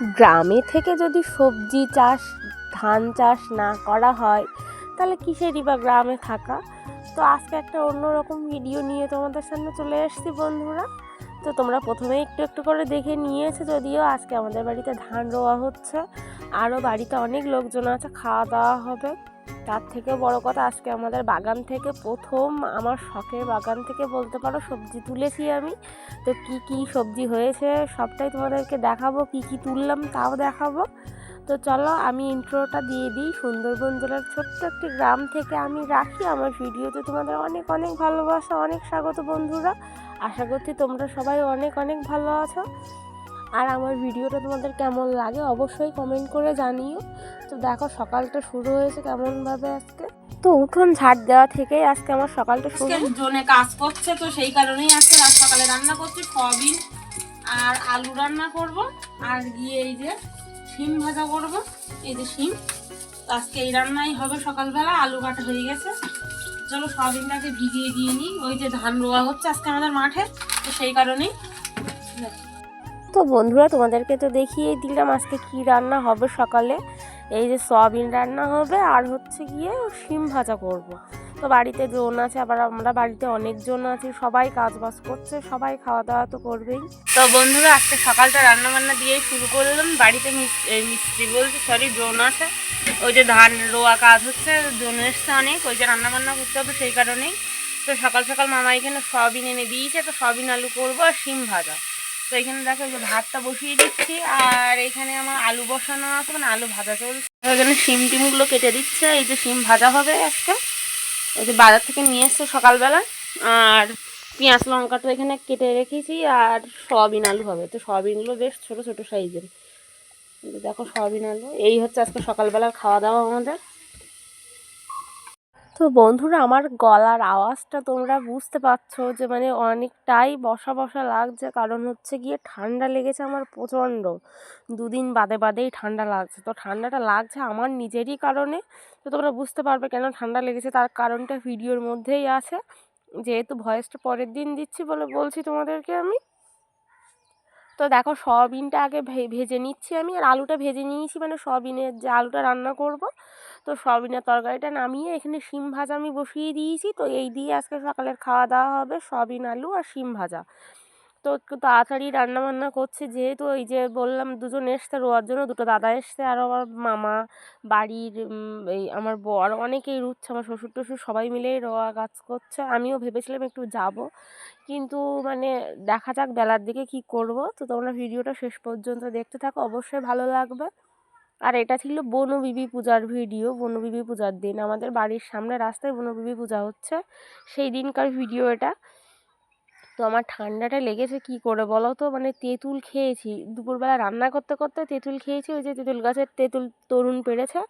গ্রামে থেকে যদি সবজি চাষ, ধান চাষ না করা হয়, তাহলে কিসেরই বা গ্রামে থাকা? তো আজকে একটা অন্যরকম ভিডিও নিয়ে তোমাদের সামনে চলে এসেছি বন্ধুরা। তো তোমরা প্রথমে একটু একটু করে দেখে নিয়েছো, যদিও আজকে আমাদের বাড়িতে ধান রোয়া হচ্ছে। আরও বাড়িতে অনেক লোকজন আছে, খাওয়া দাওয়া হবে। তার থেকে বড় কথা আজকে আমাদের বাগান থেকে প্রথম আমার শখের বাগান থেকে বলতে পারো সবজি তুলেছি আমি। তো কি কি সবজি হয়েছে সবটাই তোমাদেরকে দেখাবো, কি কি তুললাম তাও দেখাবো। তো চলো আমি ইন্ট্রোটা দিয়ে দিই। সুন্দরবন জেলার ছোট্ট একটি গ্রাম থেকে আমি রাখি আমার ভিডিওতে তোমাদের অনেক অনেক ভালোবাসা, অনেক স্বাগত বন্ধুরা। আশা করছি তোমরা সবাই অনেক অনেক ভালো আছো। আর আমার ভিডিওটা তোমাদের কেমন লাগে অবশ্যই কমেন্ট করে জানিও। তো দেখো সকালটা শুরু হয়েছে কেমনভাবে আজকে? তো উঠোন ঝাড় দেওয়া থেকেই আজকে আমার সকালটা শুরু জোনে কাজ করছে তো সেই কারণেই আজকে রাত সকালে রান্না করছি সয়াবিন আর আলু রান্না করব আর গিয়ে এই যে শিম ভাজা করব। এই যে শিম আজকে এই রান্নাই হবে সকালবেলা আলু কাটা হয়ে গেছে। চলো সয়াবিনটাকে ভিজিয়ে দিয়ে নিই ওই যে ধান রোয়া হচ্ছে আজকে আমাদের মাঠে তো সেই কারণেই। তো বন্ধুরা তোমাদেরকে তো দেখিয়ে দিলাম আজকে কি রান্না হবে সকালে। এই যে সয়াবিন রান্না হবে, আর হচ্ছে গিয়ে শিম ভাজা করব। তো বাড়িতে জন আছে, আবার আমরা বাড়িতে অনেক অনেকজন আছি, সবাই কাজ বাজ করছে, সবাই খাওয়া দাওয়া তো করবেই। তো বন্ধুরা, আজকে সকালটা রান্না বান্না দিয়েই শুরু করলাম। বাড়িতে মিস- মিস্ত্রি বলতে সরি ড্রোন আছে। ওই যে ধান রোয়া কাজ হচ্ছে ড্রোন এসছে অনেক, ওই যে রান্না বান্না করতে হবে সেই কারণেই। তো সকাল সকাল মামা এখানে সয়াবিন এনে দিয়েছে, তো সয়াবিন আলু করব আর শিম ভাজা। তো এখানে দেখো যে ভাতটা বসিয়ে দিচ্ছি, আর এখানে আমার আলু বসানো আছে মানে আলু ভাজা চলছে। এখানে শিম টিমগুলো কেটে দিচ্ছে, এই যে শিম ভাজা হবে একটা এই যে বাজার থেকে নিয়ে এসছে সকালবেলা, আর পেঁয়াজ লঙ্কা তো এখানে কেটে রেখেছি, আর সয়াবিন আলু হবে। তো সয়াবিনগুলো বেশ ছোট ছোট সাইজের। দেখো সয়াবিন আলু, এই হচ্ছে আজকে সকালবেলার খাওয়া দাওয়া আমাদের। তো বন্ধুরা, আমার গলার আওয়াজটা তোমরা বুঝতে পারছ যে মানে অনেকটাই বসা বসা লাগছে। কারণ হচ্ছে গিয়ে ঠান্ডা লেগেছে আমার প্রচণ্ড। দুদিন বাদে বাদেই ঠান্ডা লাগছে। তো ঠান্ডাটা লাগছে আমার নিজেরই কারণে। তো তোমরা বুঝতে পারবে কেন ঠান্ডা লেগেছে। তার কারণটা ভিডিওর মধ্যেই আছে। যেহেতু ভয়েসটা পরের দিন দিচ্ছি বলে বলছি তোমাদেরকে আমি। তো দেখো সয়াবিনটা আগে ভেজে নিচ্ছি আমি আর আলুটা ভেজে নিয়েছি মানে সয়াবিনের যে আলুটা রান্না করব। তো সয়াবিনের তরকারিটা নামিয়ে এখানে শিম ভাজা আমি বসিয়ে দিয়েছি। তো এই দিয়ে আজকে সকালের খাওয়া দাওয়া হবে সয়াবিন আলু আর শিম ভাজা। তো একটু তাড়াতাড়ি রান্না বান্না করছি। যেহেতু ওই যে বললাম দুজন এসছে, রোয়ার জন্য দুটো দাদা এসছে, আর আমার মামা, বাড়ির এই আমার বর, অনেকেই রুচ্ছে, আমার শ্বশুর টশুর সবাই মিলেই রোয়া কাজ করছে। আমিও ভেবেছিলাম একটু যাব, কিন্তু মানে দেখা যাক বেলার দিকে কি করব। তো তোমরা ভিডিওটা শেষ পর্যন্ত দেখতে থাকো, অবশ্যই ভালো লাগবে। আর এটা ছিল বনবিবি পূজার ভিডিও। বনবিবি পূজার দিন আমাদের বাড়ির সামনে রাস্তায় বনবিবি পূজা হচ্ছে। সেই দিনকার ভিডিও এটা। তো আমার ঠান্ডাটা লেগেছে কি করে বলো তো? মানে তেঁতুল খেয়েছি। দুপুরবেলা রান্না করতে করতে তেঁতুল খেয়েছি, ওই যে তেঁতুল গাছের তেঁতুল তরুণ পেড়েছে।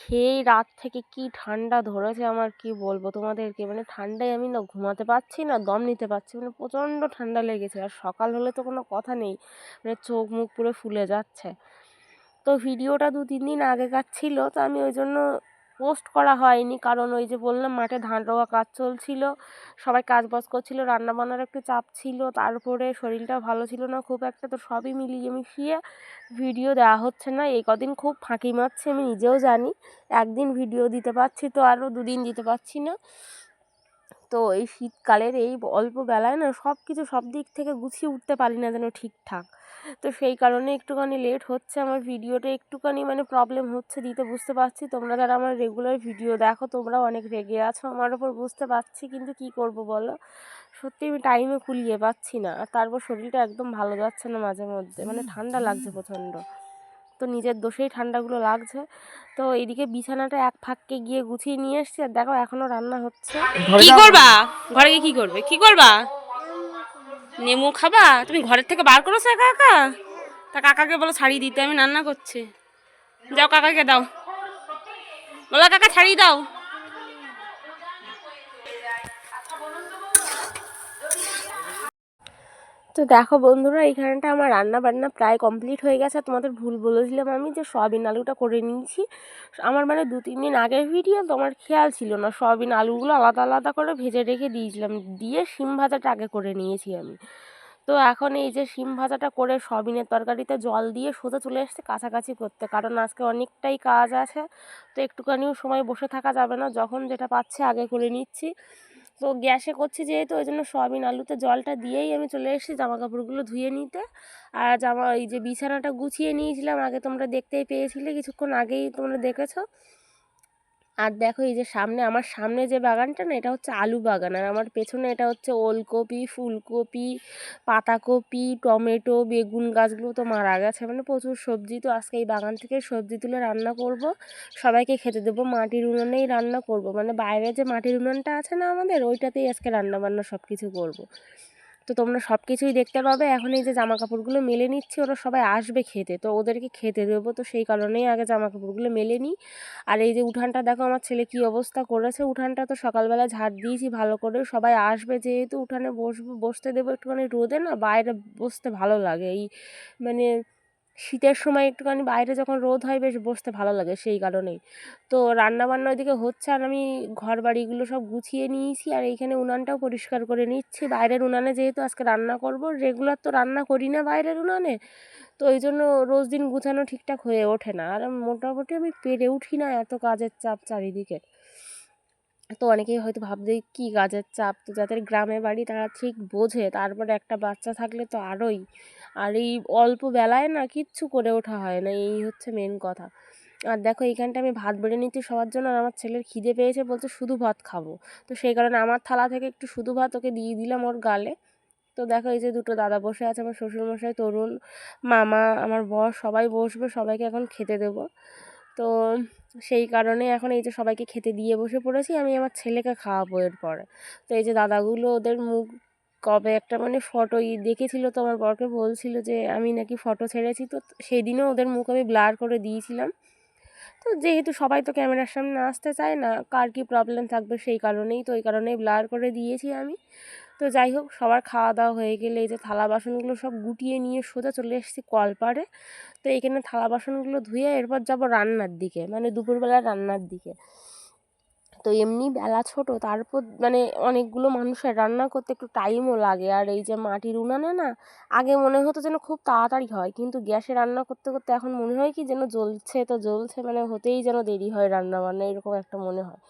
খেয়েই রাত থেকে কি ঠান্ডা ধরেছে আমার কি বলব তোমাদেরকে? মানে ঠান্ডায় আমি না ঘুমাতে পারছি না, দম নিতে পারছি মানে প্রচণ্ড ঠান্ডা লেগেছে। আর সকাল হলে তো কোনো কথা নেই মানে চোখ মুখ পুরো ফুলে যাচ্ছে। তো ভিডিওটা দু তিন দিন আগেকার ছিল, তো আমি ওই জন্য পোস্ট করা হয়নি। কারণ ওই যে বললাম, মাঠে ধান রোয়া কাজ চলছিল, সবাই কাজ বাজ করছিল, রান্না বান্নার একটু চাপ ছিল, তারপরে শরীরটা ভালো ছিল না খুব একটা, তো সবই মিলিয়ে মিশিয়ে ভিডিও দেওয়া হচ্ছে না। এই কদিন খুব ফাঁকি মারছে, আমি নিজেও জানি। একদিন ভিডিও দিতে পারছি তো আরও দুদিন দিতে পারছি না। তো এই শীতকালের এই অল্প বেলায় না সব কিছু সব দিক থেকে গুছিয়ে উঠতে পারি না যেন ঠিকঠাক। তো সেই কারণে একটুখানি লেট হচ্ছে, আমার ভিডিওটা একটুখানি মানে প্রবলেম হচ্ছে দিতে বুঝতে পারছি। তোমরা যারা আমার রেগুলার ভিডিও দেখো, তোমরাও অনেক রেগে আছো আমার ওপর বুঝতে পারছি। কিন্তু কি করব বলো? সত্যি আমি টাইমে কুলিয়ে পাচ্ছি না। আর তারপর শরীরটা একদম ভালো যাচ্ছে না মাঝে মধ্যে মানে ঠান্ডা লাগছে প্রচণ্ড। তো নিজের দোষেই ঠান্ডাগুলো লাগছে। তো এদিকে বিছানাটা এক ফাঁককে গিয়ে গুছিয়ে নিয়ে এসছি আর দেখো এখনও রান্না হচ্ছে। কি করবা? ঘরে গিয়ে কি করবে? কি করবা? নেমু খাবা? তুমি ঘরের থেকে বার করেছ একা একা? তা কাকাকে বলো ছাড়িয়ে দিতে আমি রান্না করছি। যাও কাকাকে দাও। বলো কাকা ছাড়িয়ে দাও। তো দেখো বন্ধুরা এইখানটা আমার রান্না বান্না প্রায় কমপ্লিট হয়ে গেছে। তোমাদের ভুল বলেছিলাম আমি যে সয়াবিন আলুটা করে নিয়েছি। আমার মানে দু, তিন দিন আগের ভিডিও তোমার খেয়াল ছিল না। সয়াবিন আলুগুলো আলাদা আলাদা করে ভেজে রেখে দিয়েছিলাম। দিয়ে শিম ভাজাটা আগে করে নিয়েছি আমি। তো এখন এই যে শিম ভাজাটা করে সবিনের তরকারিতে জল দিয়ে সোজা চলে এসেছে কাছাকাছি করতে। কারণ আজকে অনেকটাই কাজ আছে। তো একটুখানিও সময় বসে থাকা যাবে না। যখন যেটা পাচ্ছে আগে করে নিচ্ছি। তো গ্যাসে করছি যেহেতু, ওই জন্য সয়াবিন আলুতে জলটা দিয়েই আমি চলে এসেছি জামা কাপড়গুলো ধুয়ে নিতে। আর জামা, এই যে বিছানাটা গুছিয়ে নিয়েছিলাম, আগে তোমরা দেখতেই পেয়েছিলে, কিছুক্ষণ আগেই তোমরা দেখেছ। আর দেখো এই যে সামনে, আমার সামনে যে বাগানটা না, এটা হচ্ছে আলু বাগান। আর আমার পেছনে এটা হচ্ছে ওলকপি, ফুলকপি, পাতাকপি, টমেটো, বেগুন গাছগুলো তো মারা গেছে। মানে প্রচুর সবজি। তো আজকে এই বাগান থেকে সবজি তুলে রান্না করব। সবাইকে খেতে দেবো। মাটির উনুনেই রান্না করব। মানে বাইরে যে মাটির উনুনটা আছে না আমাদের, ওইটাতেই আজকে রান্না বান্না সব কিছু করব। তো তোমরা সব কিছুই দেখতে পাবে। এখন এই যে জামা কাপড়গুলো মেলে নিচ্ছি, ওরা সবাই আসবে খেতে। তো ওদেরকে খেতে দেবো। তো সেই কারণেই আগে জামা কাপড়গুলো মেলে নিই। আর এই যে উঠানটা, দেখো আমার ছেলে কি অবস্থা করেছে। উঠানটা তো সকালবেলা ঝাড় দিয়েছি, ভালো করে সবাই আসবে। যেহেতু উঠানে বসবো, বসতে দেবো একটুখানি রোদে না, বাইরে বসতে ভালো লাগে। এই মানে শীতের সময় একটুখানি বাইরে যখন রোদ হয় বেশ বসতে ভালো লাগে সেই কারণেই। তো রান্না বান্না ওইদিকে হচ্ছে আর আমি ঘর বাড়িগুলো সব গুছিয়ে নিয়েছি আর এইখানে উনানটাও পরিষ্কার করে নিচ্ছি। বাইরের উনানে যেহেতু আজকে রান্না করব, রেগুলার তো রান্না করি না বাইরের উনানে। তো ওই জন্য রোজ দিন গুছানো ঠিকঠাক হয়ে ওঠে না। আর মোটামুটি আমি পেরে উঠি না এত কাজের চাপ চারিদিকে তো অনেকেই হয়তো ভাববে, কী কাজের চাপ? তো যাদের গ্রামে বাড়ি তারা ঠিক বোঝে, তারপরে একটা বাচ্চা থাকলে তো আরোই। আর এই অল্প বেলায় না কিচ্ছু করে ওঠা হয় না, এই হচ্ছে মেন কথা। আর দেখো এইখানটা আমি ভাত বেড়ে নিচ্ছি সবার জন্য আর আমার ছেলের খিদে পেয়েছে বলছে, শুধু ভাত খাব। তো সেই কারণে আমার থালা থেকে একটু শুধু ভাত ওকে দিয়ে দিলাম ওর গালে। তো দেখো, এই যে দুটো দাদা বসে আছে, আমার শ্বশুরমশাই, তরুণ, মামা, আমার বর, সবাই বসবে, সবাইকে এখন খেতে দেবো। তো সেই কারণে এখন এই যে সবাইকে খেতে দিয়ে বসে পড়েছি, আমি আমার ছেলেকে খাওয়াবো এরপরে। তো এই যে দাদাগুলো ওদের মুখ কবে একটা মানে ফটো ই দেখেছিল তো আমার বরকে বলছিল যে, আমি নাকি ফটো ছেড়েছি। তো সেই দিনও ওদের মুখ আমি ব্লার করে দিয়েছিলাম। তো যেহেতু সবাই তো ক্যামেরার সামনে আসতে চায় না, কার কী প্রবলেম থাকবে সেই কারণেই তো ওই কারণেই ব্লার করে দিয়েছি আমি। তো যাই হোক, সবার খাওয়া দাওয়া হয়ে গেলে এই যে থালা বাসনগুলো সব গুটিয়ে নিয়ে সোজা চলে এসেছি কলপাড়ে। তো এইখানে থালা বাসনগুলো ধুয়ে এরপর যাব রান্নার দিকে মানে দুপুরবেলা রান্নার দিকে। তো এমনি বেলা ছোট, তারপর মানে অনেকগুলো মানুষের রান্না করতে একটু টাইমও লাগে। আর এই যে মাটির উনানে না, আগে মনে হতো যেন খুব তাড়াতাড়ি হয়, কিন্তু গ্যাসে রান্না করতে করতে এখন মনে হয় কি যেন জ্বলছে, তো জ্বলছে মানে হতেই যেন দেরি হয় রান্না বান্না, এরকম একটা মনে হয়।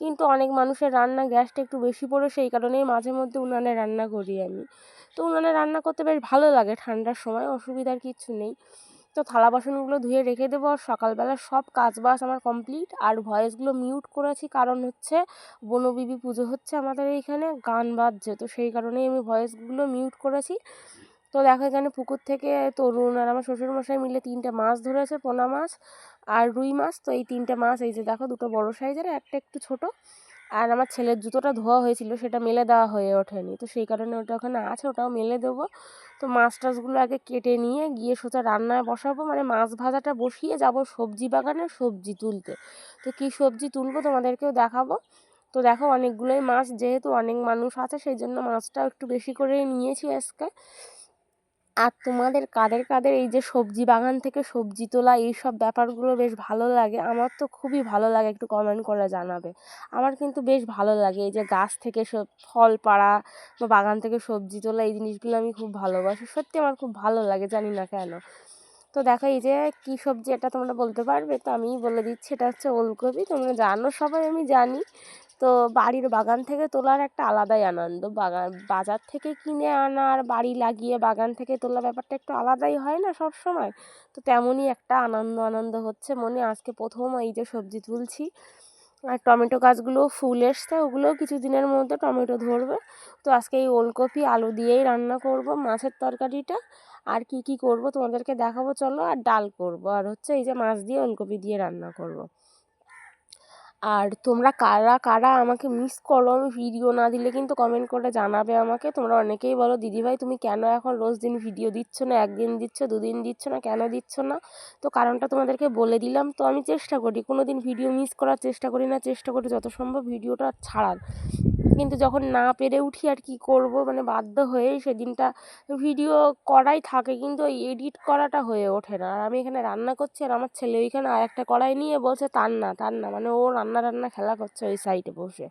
কিন্তু অনেক মানুষের রান্না গ্যাসটা একটু বেশি পড়ে, সেই কারণেই মাঝে মধ্যে উনানে রান্না করি আমি। তো উনানে রান্না করতে বেশ ভালো লাগে ঠান্ডার সময়, অসুবিধার কিছু নেই। তো থালা বাসনগুলো ধুয়ে রেখে দেবো, আর সকালবেলা সব কাজ বাজ আমার কমপ্লিট, আর ভয়েসগুলো মিউট করেছি, কারণ হচ্ছে বনবিবি পুজো হচ্ছে আমাদের এইখানে, গান বাজছে, তো সেই কারণেই আমি ভয়েসগুলো মিউট করেছি। তো দেখো এখানে পুকুর থেকে তরুণ আর আমার শ্বশুরমশাই মিলে তিনটে মাছ ধরেছে, পোনা মাছ। আর রুই মাছ, তো এই তিনটে মাছ, এই যে দেখো দুটো বড় সাইজের, একটা একটু ছোট। আর আমার ছেলের জুতোটা ধোয়া হয়েছিল, সেটা মেলে দেওয়া হয়ে ওঠেনি। তো সেই কারণে ওটা ওখানে আছে, ওটাও মেলে দেবো। তো মাছ টাছগুলো আগে কেটে নিয়ে গিয়ে সোজা রান্নায় বসাবো। মানে মাছ ভাজাটা বসিয়ে যাব সবজি বাগানে সবজি তুলতে। তো কী সবজি তুলবো তোমাদেরকেও দেখাবো। তো দেখো অনেকগুলোই মাছ, যেহেতু অনেক মানুষ আছে, সেই জন্য মাছটাও একটু বেশি করেই নিয়েছি আজকে। আর তোমাদের কাদের কাদের এই যে সবজি বাগান থেকে সবজি তোলা এই সব ব্যাপারগুলো বেশ ভালো লাগে। আমার তো খুবই ভালো লাগে একটু কমেন্ট করে জানাবে। আমার কিন্তু বেশ ভালো লাগে এই যে গাছ থেকে সব ফল পাড়া বা বাগান থেকে সবজি তোলা এই জিনিসগুলো আমি খুব ভালোবাসি। সত্যি আমার খুব ভালো লাগে, জানি না কেন। তো দেখো এই যে কী সবজি এটা তোমরা বলতে পারবে? তো আমি বলে দিচ্ছি, এটা হচ্ছে ওলকপি। তোমরা জানো সবাই, আমি জানি। তো বাড়ির বাগান থেকে তোলার একটা আলাদাই আনন্দ। বাগান, বাজার থেকে কিনে আনা আর বাড়ি লাগিয়ে বাগান থেকে তোলা ব্যাপারটা একটু আলাদাই হয় না সব সময় তো তেমনই একটা আনন্দ আনন্দ হচ্ছে মনে। আজকে প্রথম এই যে সবজি তুলছি, আর টমেটো গাছগুলো ফুল এসছে, ওগুলোও কিছু দিনের মধ্যে টমেটো ধরবে। তো আজকে এই ওলকপি, আলু দিয়েই রান্না করব মাছের তরকারিটা। আর কি কি করব তোমাদেরকে দেখাবো, চলো। আর ডাল করব। আর হচ্ছে এই যে মাছ দিয়ে ওলকপি দিয়ে রান্না করব। আর তোমরা কারা কারা আমাকে মিস করো? আমি ভিডিও না দিলে কিন্তু কমেন্ট করে জানাবে আমাকে। তোমরা অনেকেই বলো দিদিভাই তুমি কেন এখন রোজ দিন ভিডিও দিচ্ছ না? একদিন দিচ্ছ, দুদিন দিচ্ছ না? কেন দিচ্ছ না? তো কারণটা তোমাদেরকে বলে দিলাম। তো আমি চেষ্টা করি কোনো দিন ভিডিও মিস করার চেষ্টা করি না। চেষ্টা করি যত সম্ভব ভিডিওটা ছাড়ার। কিন্তু যখন না পেরে উঠি আর কি করব মানে বাধ্য হয়েই সেদিনটা ভিডিও করাই থাকে, কিন্তু ওই এডিট করাটা হয়ে ওঠে না। আর আমি এখানে রান্না করছি আর আমার ছেলে ওইখানে আর একটা কড়াই নিয়ে বলছে তার না তার না। মানে ও রান্না রান্না খেলা করছে ওই সাইডে বসে।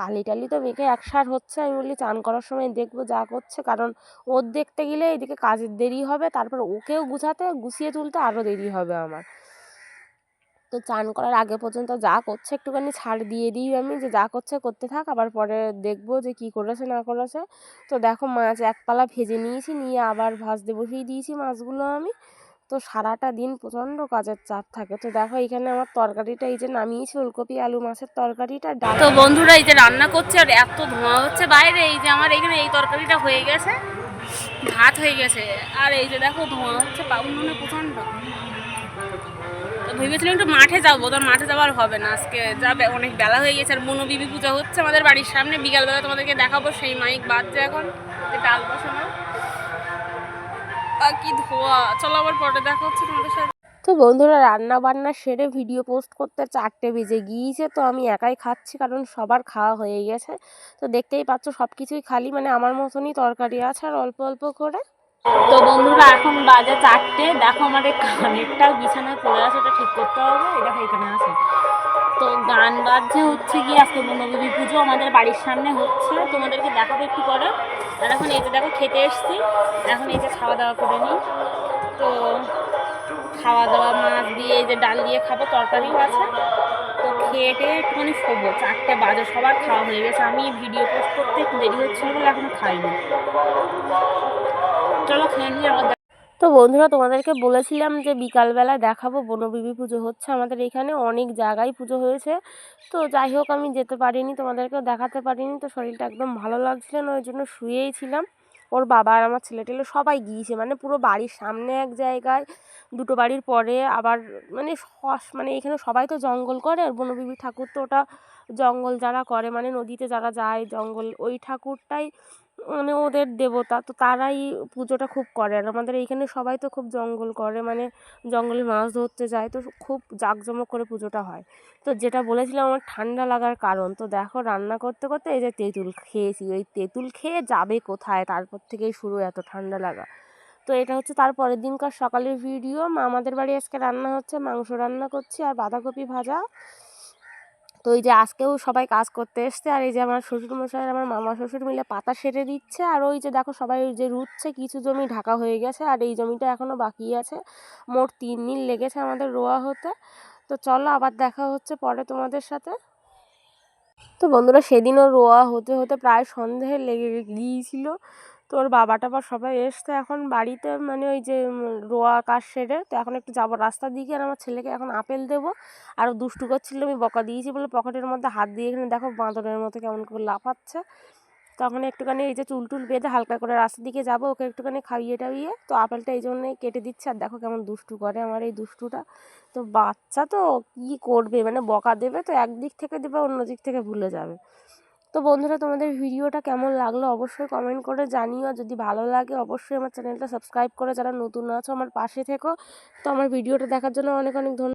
কালি টালি তো মেখে একসার হচ্ছে, আমি বলি চান করার সময় দেখব যা করছে, কারণ ওর দেখতে গেলে এদিকে কাজের দেরি হবে, তারপর ওকেও গুছাতে, গুছিয়ে তুলতে আরও দেরি হবে আমার। তো চান করার আগে পর্যন্ত যা করছে একটুখানি ছাড় দিয়ে দিই আমি যে যা করছে করতে থাক, আবার পরে দেখব যে কি করেছে, না করেছে। তো দেখো মাছ একপালা ভেজে নিয়েছি, নিয়ে আবার ভাজতে বসিয়ে দিয়েছি মাছগুলো আমি। তো সারাটা দিন প্রচণ্ড কাজের চাপ থাকে। তো দেখো এখানে আমার তরকারিটা এই যে নামিয়েছি ফুলকপি আলু মাছের তরকারিটা তো বন্ধুরা এই যে রান্না করছে আর এত ধোঁয়া হচ্ছে বাইরে, এই যে আমার এখানে এই তরকারিটা হয়ে গেছে, ভাত হয়ে গেছে। আর এই যে দেখো ধোঁয়া হচ্ছে উনুনে প্রচণ্ড। তো ভেবেছিলাম একটু মাঠে যাব, তো মাঠে যাওয়ার হবে না। আজকে যাবে অনেক বেলা হয়ে গেছে, আর বনবিবি পূজা হচ্ছে আমাদের বাড়ির সামনে। বিকালবেলা তোমাদেরকে দেখাবো, সেই মাইক বাজছে এখন। যে ডাল বসানো। কি ধোয়া। চলো আবার পরে দেখা হচ্ছে তোমাদের সাথে। তো বন্ধুরা রান্না বান্না সেরে ভিডিও পোস্ট করতে চারটে বেজে গিয়েছে, তো আমি একাই খাচ্ছি, কারণ সবার খাওয়া হয়ে গেছে। তো দেখতেই পাচ্ছ সব কিছুই খালি মানে আমার মতনই তরকারি আছে, আর অল্প অল্প করে। তো বন্ধুরা, এখন বাজে চারটে। দেখো আমার এই কানেরটা বিছানায় পড়ে আছে, ওটা ঠিক করতে হবে। এটা এখানে আছে। তো গান বাজছে হচ্ছে গিয়ে, আজকে বনদেবী পুজো আমাদের বাড়ির সামনে হচ্ছে। তোমাদেরকে দেখাবো একটু পরে। আর এখন এই যে দেখো, খেতে এসছি। এখন এই যে খাওয়া দাওয়া করে নিই। তো খাওয়া দাওয়া, মাছ দিয়ে এই যে ডাল দিয়ে খাব, তরকারিও আছে। তো খেয়ে টেয়ে একটুখানি শোবো। চারটে বাজে, সবার খাওয়া হয়ে গেছে। আমি ভিডিও পোস্ট করতে একটু দেরি হচ্ছিল বলে এখনও খাইনি। চলো খেয়ে নিয়ে তো বন্ধুরা, তোমাদেরকে বলেছিলাম যে বিকালবেলা দেখাবো বনবিবি পুজো। হচ্ছে আমাদের এখানে অনেক জায়গায় পুজো হয়েছে। তো যাই হোক, আমি যেতে পারিনি, তোমাদেরকেও দেখাতে পারিনি। তো শরীরটা একদম ভালো লাগছিল না, ওই জন্য শুয়েই ছিলাম। ওর বাবা আর আমার ছেলে টেলে সবাই গিয়েছে। মানে পুরো বাড়ির সামনে এক জায়গায়, দুটো বাড়ির পরে আবার মানে মানে এখানে সবাই তো জঙ্গল করে, আর বনবিবি ঠাকুর তো ওটা জঙ্গল যারা করে মানে নদীতে যারা যায় জঙ্গল, ওই ঠাকুরটাই মানে ওদের দেবতা, তো তারাই পুজোটা খুব করে আর আমাদের এইখানে সবাই তো খুব জঙ্গল করে মানে জঙ্গলে মাছ ধরতে যায়, তো খুব জাঁকজমক করে পুজোটা হয়। তো যেটা বলেছিলাম, আমার ঠান্ডা লাগার কারণ। তো দেখো, রান্না করতে করতে এই যে তেঁতুল খেয়েছি, ওই তেঁতুল খেয়ে যাবে কোথায়? তারপর থেকেই শুরু এত ঠান্ডা লাগা। তো এটা হচ্ছে তার পরের দিনকার সকালের ভিডিও। আমাদের বাড়ি আজকে রান্না হচ্ছে মাংস রান্না করছি আর বাঁধাকপি ভাজা। তো এই যে আজকেও সবাই কাজ করতে এসছে, আর এই যে আমার শ্বশুরমশাই আমার মামা শ্বশুর মিলে পাতা সেরে দিচ্ছে, আর ওই যে দেখো সবাই যে রুচ্ছে, কিছু জমি ঢাকা হয়ে গেছে, আর এই জমিটা এখনও বাকি আছে। মোট তিন দিন লেগেছে আমাদের রোয়া হতে। তো চলো আবার দেখা হচ্ছে পরে তোমাদের সাথে। তো বন্ধুরা সেদিনও রোয়া হতে হতে প্রায় সন্ধে লেগে গিয়েছিল। তো ওর বাবা টাবা সবাই এসছে এখন বাড়িতে মানে ওই যে রোয়া কাজ সেরে, তো এখন একটু যাব রাস্তার দিকে আর আমার ছেলেকে এখন আপেল দেবো। আর দুষ্টু করছিল, আমি বকা দিয়েছি বলে পকেটের মধ্যে হাত দিয়ে এখানে দেখো বাঁদরের মতো কেমন করে লাফাচ্ছে। তখন একটুখানি এই যে চুল টুল বেঁধে হালকা করে রাস্তার দিকে যাব, ওকে একটুখানি খাইয়ে টাইয়ে। তো আপেলটা এই জন্যই কেটে দিচ্ছে আর দেখো কেমন দুষ্টু করে আমার এই দুষ্টুটা। তো বাচ্চা তো কী করবে মানে বকা দেবে তো একদিক থেকে দেবে, অন্য দিক থেকে ভুলে যাবে। তো বন্ধুরা, তোমাদের ভিডিওটা কেমন লাগল অবশ্যই কমেন্ট করে জানিও। যদি ভালো লাগে, অবশ্যই আমার চ্যানেলটা সাবস্ক্রাইব করে যারা নতুন আছো, আমার পাশে থেকো। তো আমার ভিডিওটা দেখার জন্য অনেক অনেক ধন্যবাদ।